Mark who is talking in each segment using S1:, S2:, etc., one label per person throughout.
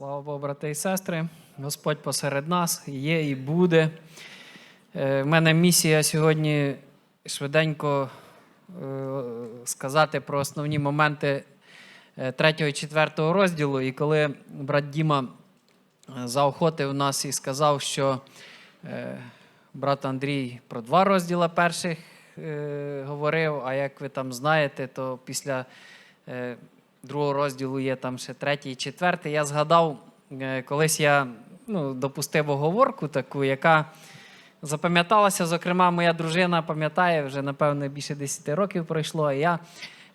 S1: Слава Богу, брати і сестри. Господь посеред нас є і буде. Е, В мене місія сьогодні швиденько е, сказати про основні моменти е, третього і четвертого розділу. І коли брат Діма е, заохотив нас і сказав, що е, брат Андрій про два розділа перших е, говорив, а як ви там знаєте, то після е, другого розділу є там ще третій четвертий. Я згадав, е, колись я ну, допустив оговорку таку, яка запам'яталася. Зокрема, моя дружина пам'ятає, вже, напевно, більше 10 років пройшло. І я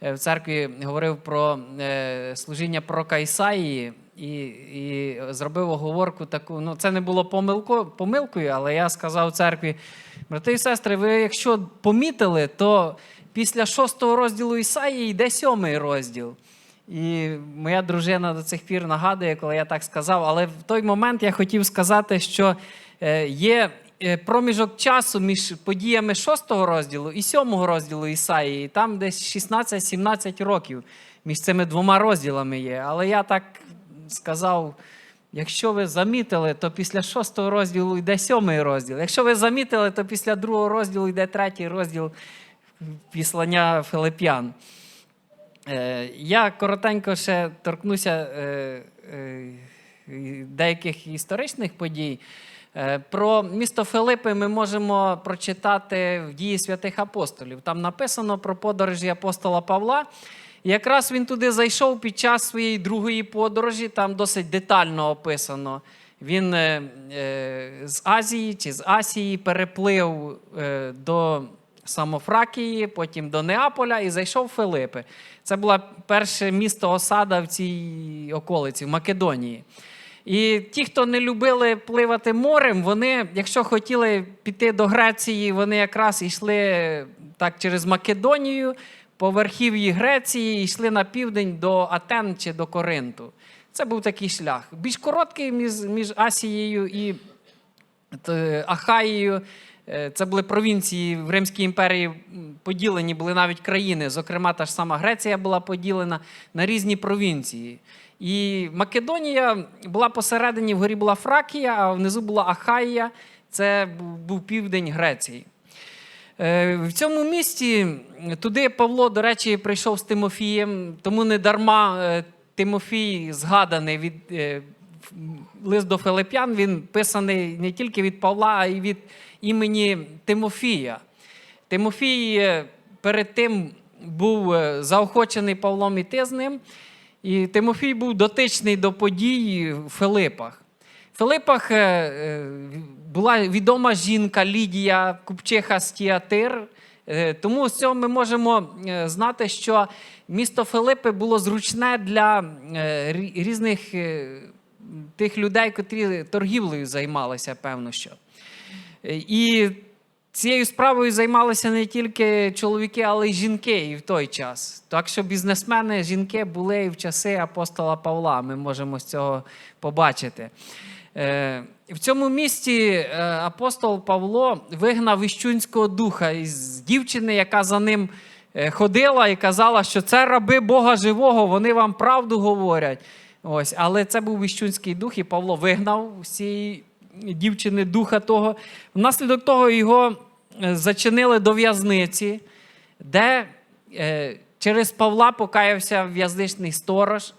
S1: е, в церкві говорив про е, служіння пророка Ісаїї і, і зробив оговорку таку. Ну, це не було помилко, помилкою, але я сказав церкві, брати і сестри, ви якщо помітили, то після шостого розділу Ісаїї йде сьомий розділ. І моя дружина до цих пір нагадує, коли я так сказав. Але в той момент я хотів сказати, що е, є е, проміжок часу між подіями шостого розділу і сьомого розділу Ісаїї. Там десь 16-17 років між цими двома розділами є. Але я так сказав. Якщо ви замітили, то після шостого розділу йде сьомий розділ. Якщо ви замітили, то після другого розділу йде третій розділ післання Филип'ян. Е, Я коротенько ще торкнуся е, е, деяких історичних подій. Про місто Филипи ми можемо прочитати в дії святих апостолів. Там написано про подорожі апостола Павла. І Якраз він туди зайшов під час своєї другої подорожі, там досить детально описано. Він з Азії чи з Асії переплив до Самофракії, потім до Неаполя і зайшов Филипи. Це було перше місто осада в цій околиці, в Македонії. І ті, хто не любили пливати морем, вони, якщо хотіли піти до Греції, вони якраз йшли так через Македонію, по верхів'ї Греції, і йшли на південь до Атен чи до Коринту. Це був такий шлях. Більш короткий між, між Асією і Ахаєю. Е, Це були провінції в Римській імперії поділені, були навіть країни. Зокрема, та ж сама Греція була поділена на різні провінції. І Македонія була посередині, вгорі була Фракія, а внизу була Ахаїя. Це був- південь Греції. Е, В цьому місті туди Павло, до речі, прийшов з Тимофієм, тому не дарма е, Тимофій згаданий від лист до Филип'ян. Він писаний не тільки від Павла, а й від імені Тимофія. Тимофій е, перед тим був е, заохочений Павлом іти з ним. І Тимофій був дотичний до подій в Филипах. В Филипах е, була відома жінка Лідія Купчиха з Тіатир. Е, Тому з цього ми можемо знати, що місто Филипи було зручне для різних тих людей, котрі торгівлею займалися, певно що. І цією справою займалися не тільки чоловіки, але й жінки і в той час. Так що бізнесмени, жінки були і в часи апостола Павла. Ми можемо з цього побачити. Е, В цьому місті е, апостол Павло вигнав віщунського духа із дівчини, яка за ним е, ходила і казала, що це раби Бога живого, вони вам правду говорять. Ось, але це був віщунський дух, і Павло вигнав з цієї дівчини духа того. Внаслідок того його е, зачинили до в'язниці, де е, через Павла покаявся в'язничний сторож.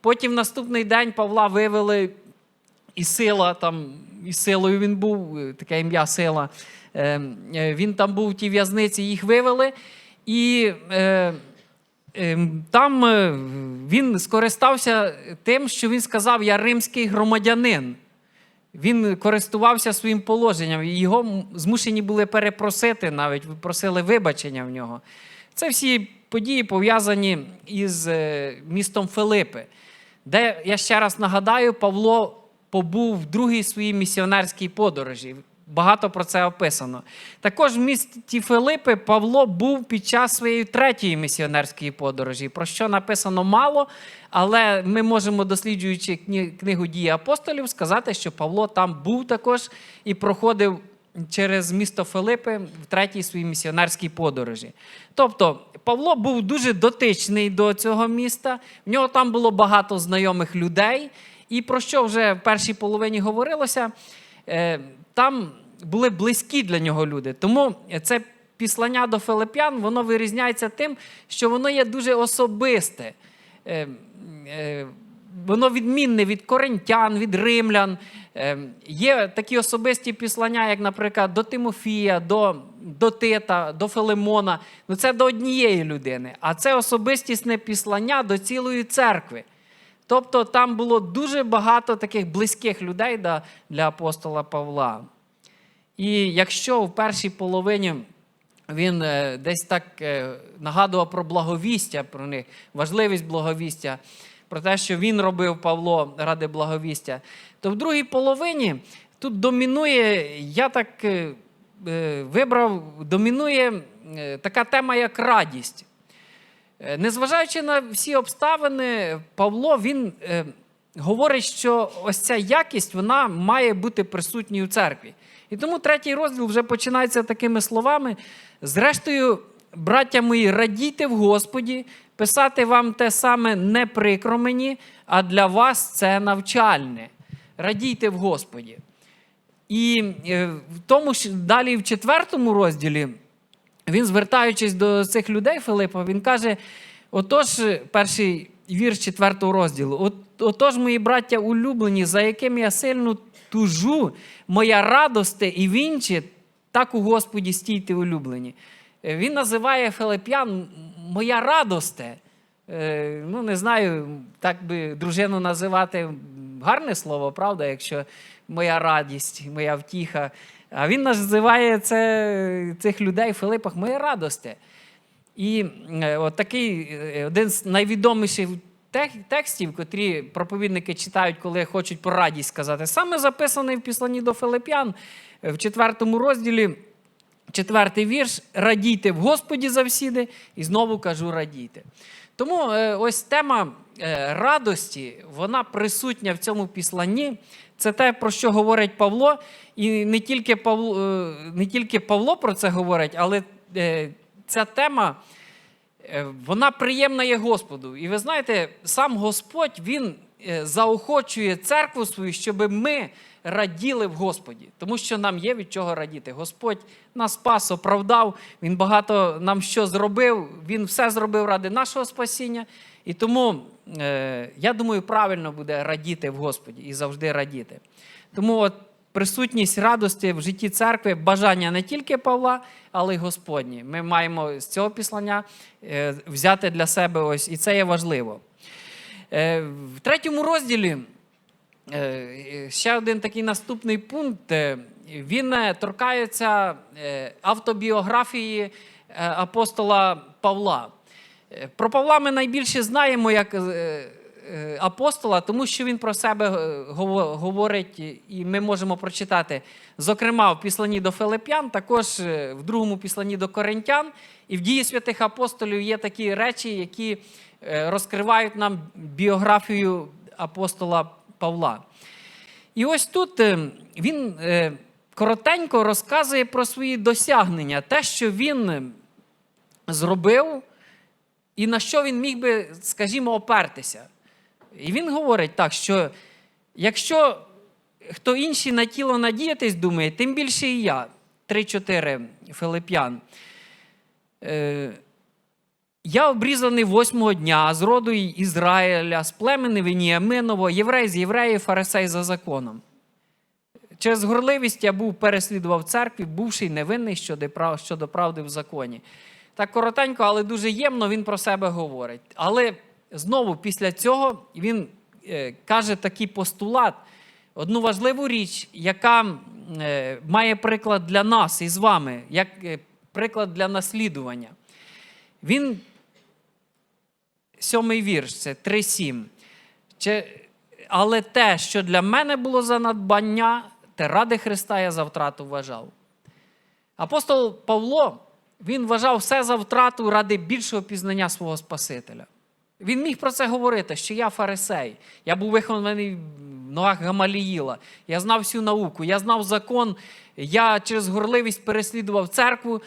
S1: Потім наступний день Павла вивели і сила там, і силою він був, е, таке ім'я сила. Е, е, Він там був в тій в'язниці, їх вивели. І е, там е, він скористався тим, що він сказав: Я римський громадянин. Він користувався своїм положенням, його змушені були перепросити, навіть просили вибачення в нього. Це всі події пов'язані із е, містом Филипи, де, я ще раз нагадаю, Павло побув в другій своїй місіонерській подорожі. Багато про це описано. Також в місті Филипи Павло був під час своєї третьої місіонерської подорожі, про що написано мало, але ми можемо, досліджуючи книгу дії апостолів, сказати, що Павло там був також і проходив через місто Филипи в третій своїй місіонерській подорожі. Тобто Павло був дуже дотичний до цього міста, в нього там було багато знайомих людей. І про що вже в першій половині говорилося, там були близькі для нього люди. Тому це післання до Филип'ян, воно вирізняється тим, що воно є дуже особисте. Е, е, Воно відмінне від коринтян, від римлян. Е, Є такі особисті післання, як, наприклад, до Тимофія, до, до Тита, до Филимона. Ну, це до однієї людини. А це особистісне післання до цілої церкви. Тобто там було дуже багато таких близьких людей для апостола Павла. І якщо в першій половині він е, десь так е, нагадував про благовістя, про них, важливість благовістя, про те, що він робив Павло ради благовістя, то в другій половині тут домінує, я так е, вибрав, домінує така тема, як радість. Е, Незважаючи на всі обставини, Павло він е, говорить, що ось ця якість вона має бути присутньою в церкві. І тому третій розділ вже починається такими словами. Зрештою, браття мої, радійте в Господі, писати вам те саме не прикро мені, а для вас це навчальне. Радійте в Господі. І е, в тому ж далі в четвертому розділі він, звертаючись до цих людей Филипа, він каже: отож, перший вірш четвертого розділу, отож, мої браття улюблені, за яким я сильно тужу, моя радосте і вінче, так у Господі стійте улюблені. Е, Він називає Филип'ян моя радосте. Е, Ну, не знаю, так би дружину називати гарне слово, правда, якщо моя радість, моя втіха. А він називає це, цих людей в Филипах Моє радосте. І е, от такий е, один з найвідоміших текстів, котрі проповідники читають, коли хочуть про радість сказати, саме записаний в післанні до Филип'ян в четвертому розділі, четвертий вірш: радійте в Господі завсіди, і знову кажу, радійте. Тому е, ось тема е, радості, вона присутня в цьому післанні. Це те, про що говорить Павло. І не тільки Павло, е, не тільки Павло про це говорить, але ця тема вона приємна є Господу. І ви знаєте, сам Господь Він заохочує церкву свою, щоб ми раділи в Господі, тому що нам є від чого радіти. Господь нас спас, оправдав, Він багато нам що зробив, Він все зробив ради нашого спасіння. І тому, е, я думаю, правильно буде радіти в Господі і завжди радіти. Тому от присутність радості в житті церкви, бажання не тільки Павла, але й Господні. Ми маємо з цього післання е, взяти для себе ось, і це є важливо. Е, В третьому розділі е, ще один такий наступний пункт. е, Він торкається автобіографії апостола Павла. Про Павла ми найбільше знаємо як апостола, тому що він про себе е, говорить, і ми можемо прочитати, зокрема, в післанні до Филип'ян, також е, в другому післанні до Коринтян. І в дії святих апостолів є такі речі, які е, розкривають нам біографію апостола Павла. І ось тут е, він е, коротенько розказує про свої досягнення, те, що він е, зробив, і на що він міг би, скажімо, опертися. І він говорить так, що якщо хто інший на тіло надіятись думає, тим більше і я. 3-4 Филип'ян. Е, я обрізаний восьмого дня з роду Ізраїля, з племени Веніаминово, єврей з євреїв, фарисей за законом. Через горливість я був переслідував церкві, бувши невинний щодо правди в законі. Так коротенько, але дуже ємно він про себе говорить. Але знову після цього він е, каже такий постулат, одну важливу річ, яка е, має приклад для нас і з вами, як е, приклад для наслідування. Він сьомий вірш, це 3.7. Чи, але те, що для мене було за надбання, те ради Христа я за втрату вважав. Апостол Павло, він вважав все за втрату ради більшого пізнання свого Спасителя. Він міг про це говорити, що я фарисей, я був вихований в ногах Гамаліїла, я знав всю науку, я знав закон, я через горливість переслідував церкву,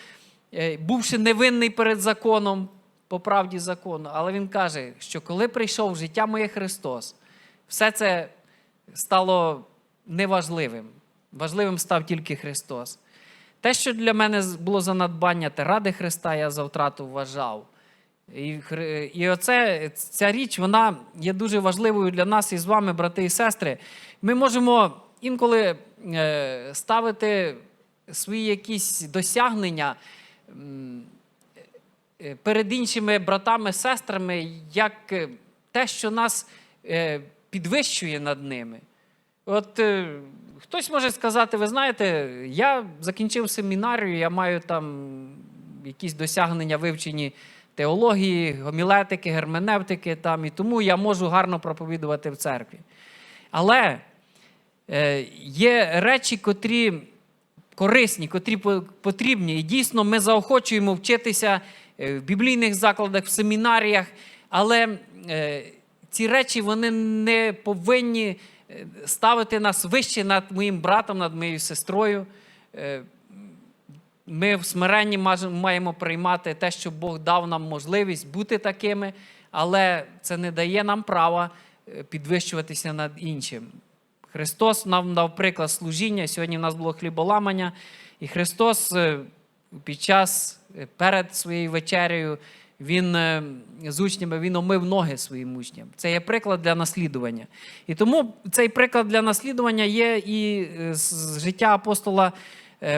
S1: е, бувши невинний перед законом, по правді закону. Але він каже, що коли прийшов в життя моє Христос, все це стало неважливим. Важливим став тільки Христос. Те, що для мене було за надбання, те ради Христа я за втрату вважав. І, і оце, ця річ вона є дуже важливою для нас із вами, брати і сестри. Ми можемо інколи е, ставити свої якісь досягнення е, перед іншими братами, сестрами, як е, те, що нас підвищує над ними. От хтось може сказати, ви знаєте, я закінчив семінарію, я маю там якісь досягнення вивчені теології, гомілетики, герменевтики, там, і тому я можу гарно проповідувати в церкві. Але е, є речі, котрі корисні, котрі потрібні. І дійсно ми заохочуємо вчитися е, в біблійних закладах, в семінаріях, але е, ці речі вони не повинні ставити нас вище над моїм братом, над моєю сестрою. Ми в смиренні маємо приймати те, що Бог дав нам можливість бути такими, але це не дає нам права е, підвищуватися над іншим. Христос нам дав приклад служіння. Сьогодні в нас було хліболамання, і Христос е, під час е, перед своєю вечерею він з учнями він омив ноги своїм учням. Це є приклад для наслідування. І тому цей приклад для наслідування є і з життя апостола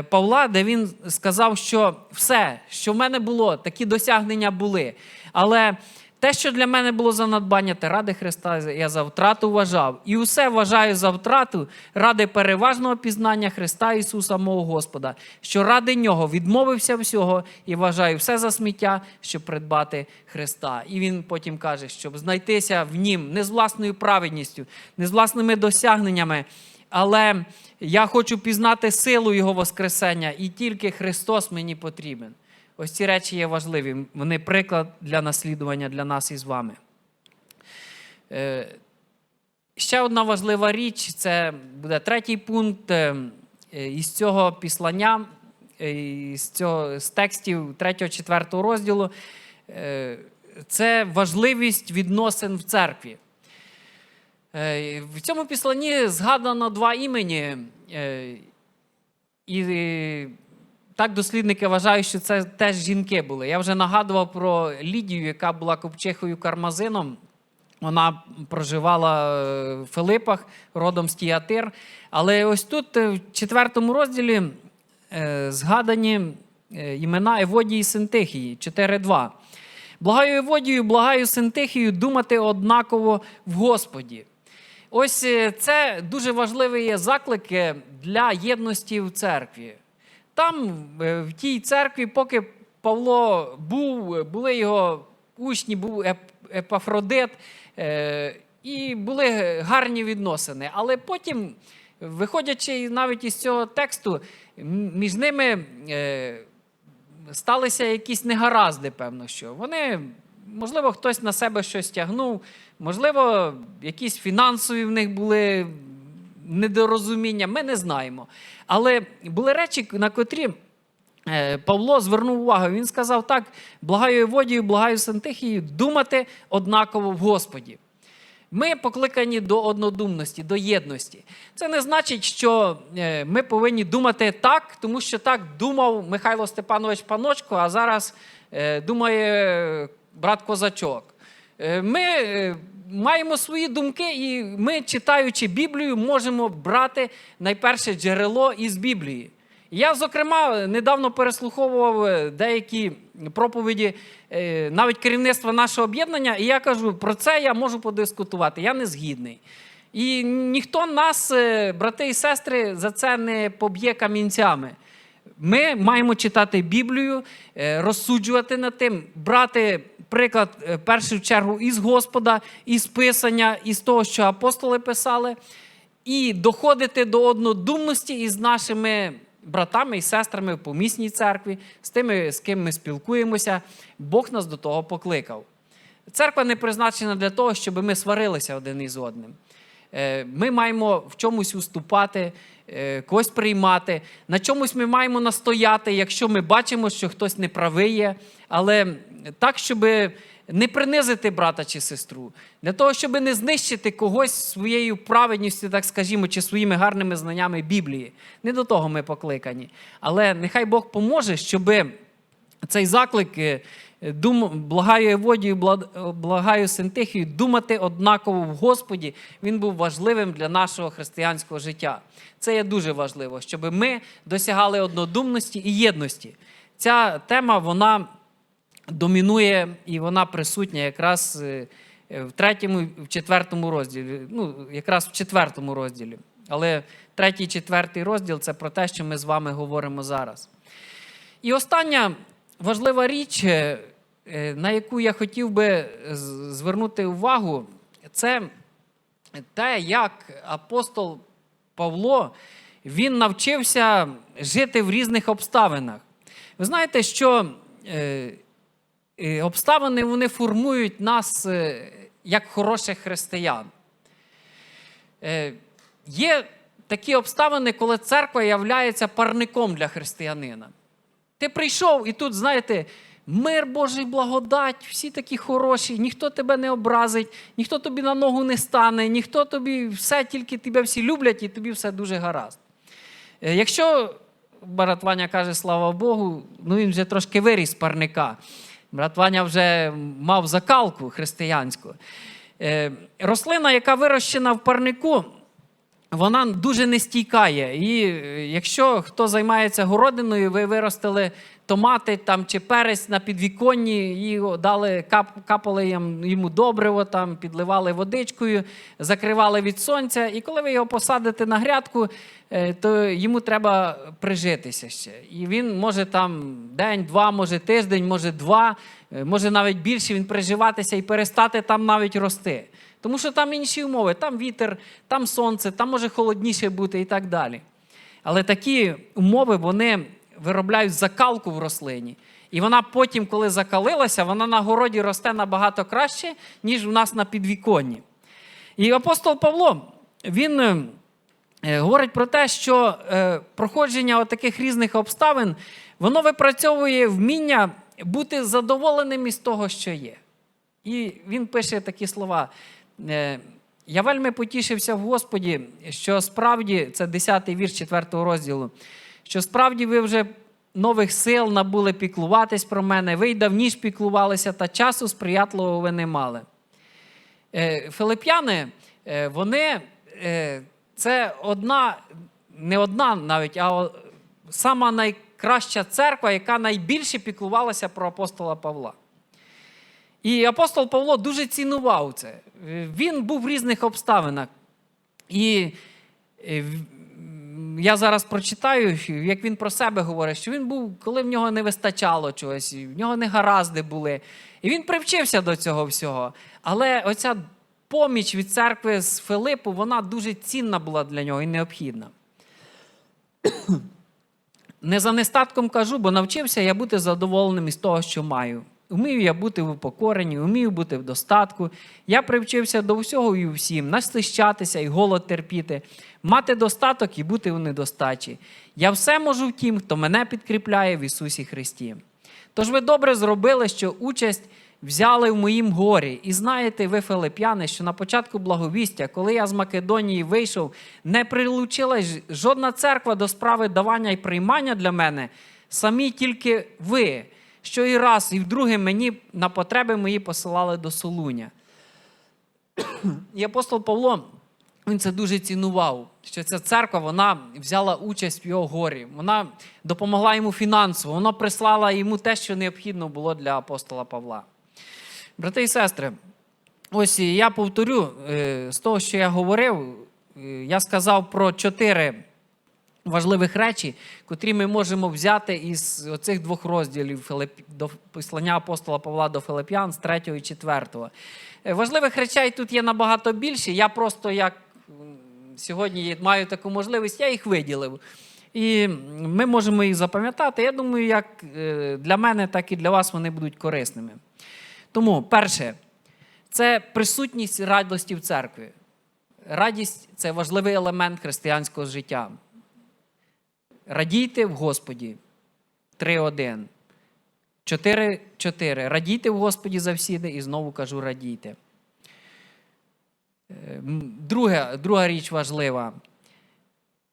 S1: Павла, де він сказав, що все, що в мене було, такі досягнення були. Але те, що для мене було за надбання, те ради Христа я за втрату вважав. І усе вважаю за втрату ради переважного пізнання Христа Ісуса, мого Господа, що ради Нього відмовився всього і вважаю все за сміття, щоб придбати Христа. І він потім каже, щоб знайтися в Нім не з власною праведністю, не з власними досягненнями. Але я хочу пізнати силу Його Воскресення, і тільки Христос мені потрібен. Ось ці речі є важливі. Вони приклад для наслідування для нас із вами. Е, Ще одна важлива річ це буде третій пункт е, із цього післання, е, із, цього, з текстів 3-4 розділу. Це важливість відносин в церкві. Е, В цьому післанні згадано два імені. е, І так дослідники вважають, що це теж жінки були. Я вже нагадував про Лідію, яка була купчихою кармазином. Вона проживала е, в Филипах, родом з Тіатир. Але ось тут, в четвертому розділі, згадані імена Еводії і Синтихії 4.2. Благаю Еводію, благаю Синтихію думати однаково в Господі. Ось е, це дуже важливий є заклик для єдності в церкві. Там, е, в тій церкві, поки Павло був, були його учні, був Епафродит, е, і були гарні відносини. Але потім, виходячи навіть із цього тексту, між ними сталися якісь негаразди, певно, що. Вони, можливо, хтось на себе щось тягнув, можливо, якісь фінансові в них були недорозуміння, ми не знаємо. Але були речі, на котрі. е, Павло звернув увагу. Він сказав так: благаю Еводію, благаю Сантихію, думати однаково в Господі. Ми покликані до однодумності, до єдності. Це не значить, що е, ми повинні думати так, тому що так думав Михайло Степанович Паночко, а зараз е, думає брат Козачок. Е, Ми е, маємо свої думки, і ми, читаючи Біблію, можемо брати найперше джерело із Біблії. Я, зокрема, недавно переслуховував е, деякі проповіді навіть керівництва нашого об'єднання, і я кажу, про це я можу подискутувати. Я не згідний. І ніхто нас, брати і сестри, за це не поб'є камінцями. Ми маємо читати Біблію, розсуджувати над тим, брати приклад е, в першу чергу із Господа, із Писання, із того, що апостоли писали, і доходити до однодумності із нашими братами і сестрами в помісній церкві, з тими, з ким ми спілкуємося. Бог нас до того покликав. Церква не призначена для того, щоб ми сварилися один із одним. Е, Ми маємо в чомусь уступати, когось приймати. На чомусь ми маємо настояти, якщо ми бачимо, що хтось неправий є, але так, щоб не принизити брата чи сестру, для того, щоб не знищити когось своєю праведністю, так скажімо, чи своїми гарними знаннями Біблії. Не до того ми покликані. Але нехай Бог поможе, щоби цей заклик е, дум, благаю Еводію, благаю Синтихію, думати однаково в Господі, він був важливим для нашого християнського життя. Це є дуже важливо, щоб ми досягали однодумності і єдності. Ця тема вона домінує і вона присутня якраз е, в третьому, в четвертому розділі. Ну, якраз в четвертому розділі. Але третій, четвертий розділ це про те, що ми з вами говоримо зараз. І остання важлива річ, е, е, на яку я хотів би звернути увагу, це те, як апостол Павло він навчився жити в різних обставинах. Ви знаєте, що е, е, обставини вони формують нас е, як хороших християн. Е, Є такі обставини, коли церква являється парником для християнина. Ти прийшов, і тут, знаєте, мир Божий, благодать, всі такі хороші, ніхто тебе не образить, ніхто тобі на ногу не стане, ніхто тобі все, тільки тебе всі люблять, і тобі все дуже гаразд. Е, Якщо брат Ваня каже, слава Богу, ну він вже трошки виріс парника. Брат Ваня вже мав закалку християнську. Е, Рослина, яка вирощена в парнику, вона дуже нестійка є. І е, якщо хто займається городиною, ви виростили томати там, чи перець на підвіконні, і дали, кап, капали йому добриво, там, підливали водичкою, закривали від сонця. І коли ви його посадите на грядку, е, то йому треба прижитися ще. І він може там день, два, може тиждень, може два, е, може навіть більше він приживатися і перестати там навіть рости. Тому що там інші умови, там вітер, там сонце, там може холодніше бути і так далі. Але такі умови вони виробляють закалку в рослині. І вона потім, коли закалилася, вона на городі росте набагато краще, ніж у нас на підвіконні. І апостол Павло, він е, говорить про те, що е, проходження таких різних обставин, воно випрацьовує вміння бути задоволеним із того, що є. І він пише такі слова. Е, Я вельми потішився в Господі, що справді, це 10-й вірш 4 розділу, що справді ви вже нових сил набули піклуватись про мене, ви й давніш піклувалися, та часу сприятливого ви не мали. Е, Филип'яни, е, вони це одна, не одна навіть, а сама найкраща церква, яка найбільше піклувалася про апостола Павла. І апостол Павло дуже цінував це. Він був в різних обставинах. І е, я зараз прочитаю, як він про себе говорить, що він був, коли в нього не вистачало чогось, в нього не гаразди були. І він привчився до цього всього. Але оця поміч від церкви з Филипу, вона дуже цінна була для нього і необхідна. Не за нестатком кажу, бо навчився я бути задоволеним із того, що маю. Вмію я бути в упокоренні, вмію бути в достатку. Я привчився до всього і всім, насищатися і голод терпіти, мати достаток і бути в недостачі. Я все можу в тім, хто мене підкріпляє в Ісусі Христі. Тож ви добре зробили, що участь взяли в моїм горі. І знаєте, ви, Филип'яни, що на початку благовістя, коли я з Македонії вийшов, не прилучилась жодна церква до справи давання і приймання для мене, самі тільки ви, що і раз, і вдруге мені на потреби мої посилали до Солуня. І апостол Павло він це дуже цінував, що ця церква вона взяла участь в його горі. Вона допомогла йому фінансово, вона прислала йому те, що необхідно було для апостола Павла. Брати і сестри, ось я повторю е, з того, що я говорив, е, я сказав про чотири важливих речі, котрі ми можемо взяти із оцих двох розділів до послання апостола Павла до Филип'ян з 3 і 4. Е, Важливих речей тут є набагато більше. Я просто як сьогодні маю таку можливість, я їх виділив. І ми можемо їх запам'ятати. Я думаю, як е, для мене, так і для вас вони будуть корисними. Тому, перше, це присутність радості в церкві. радість це важливий елемент християнського життя. Радійте в Господі. 3.1. 4.4. Радійте в Господі завсіди, і знову кажу, радійте. Е, м, Друге, друга річ важлива.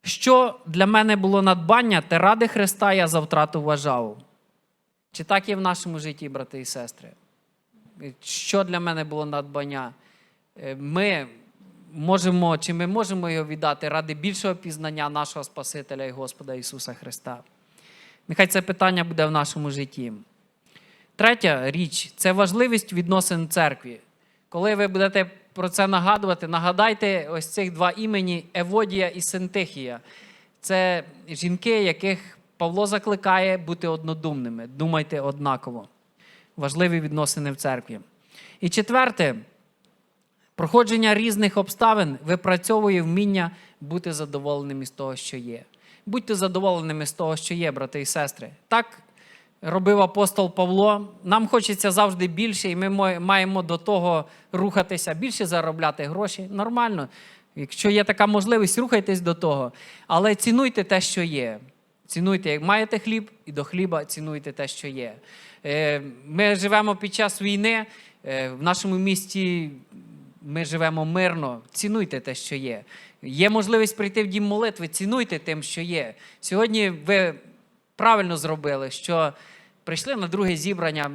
S1: Що для мене було надбання, те ради Христа я за втрату вважав. Чи так є в нашому житті, брати і сестри? Що для мене було надбання? Е, Ми можемо, чи ми можемо його віддати ради більшого пізнання нашого Спасителя і Господа Ісуса Христа? Нехай це питання буде в нашому житті. Третя річ це важливість відносин церкві. Коли ви будете про це нагадувати, нагадайте ось цих два імені Еводія і Синтихія. Це жінки, яких Павло закликає бути однодумними. Думайте однаково. Важливі відносини в церкві. І четверте, проходження різних обставин випрацьовує вміння бути задоволеним із того, що є. Будьте задоволеними з того, що є, брати і сестри. Так робив апостол Павло. Нам хочеться завжди більше, і ми маємо до того рухатися, більше заробляти гроші. Нормально. Якщо є така можливість, рухайтесь до того. Але цінуйте те, що є. Цінуйте, як маєте хліб, і до хліба цінуйте те, що є. Е, Ми живемо під час війни. е, В нашому місті ми живемо мирно. Цінуйте те, що є. Є можливість прийти в дім молитви, цінуйте тим, що є. Сьогодні ви правильно зробили, що прийшли на друге зібрання.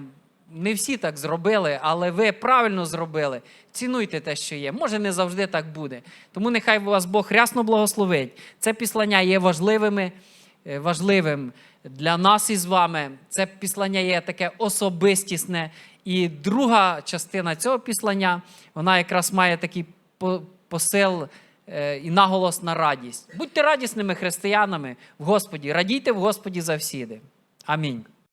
S1: Не всі так зробили, але ви правильно зробили. Цінуйте те, що є. Може, не завжди так буде. Тому нехай вас Бог рясно благословить. Це післання є важливими, е, важливим для нас із вами. Це післання є таке особистісне. І друга частина цього післання, вона якраз має такий посил е, і наголос на радість. Будьте радісними християнами в Господі, радійте в Господі завсіди. Амінь.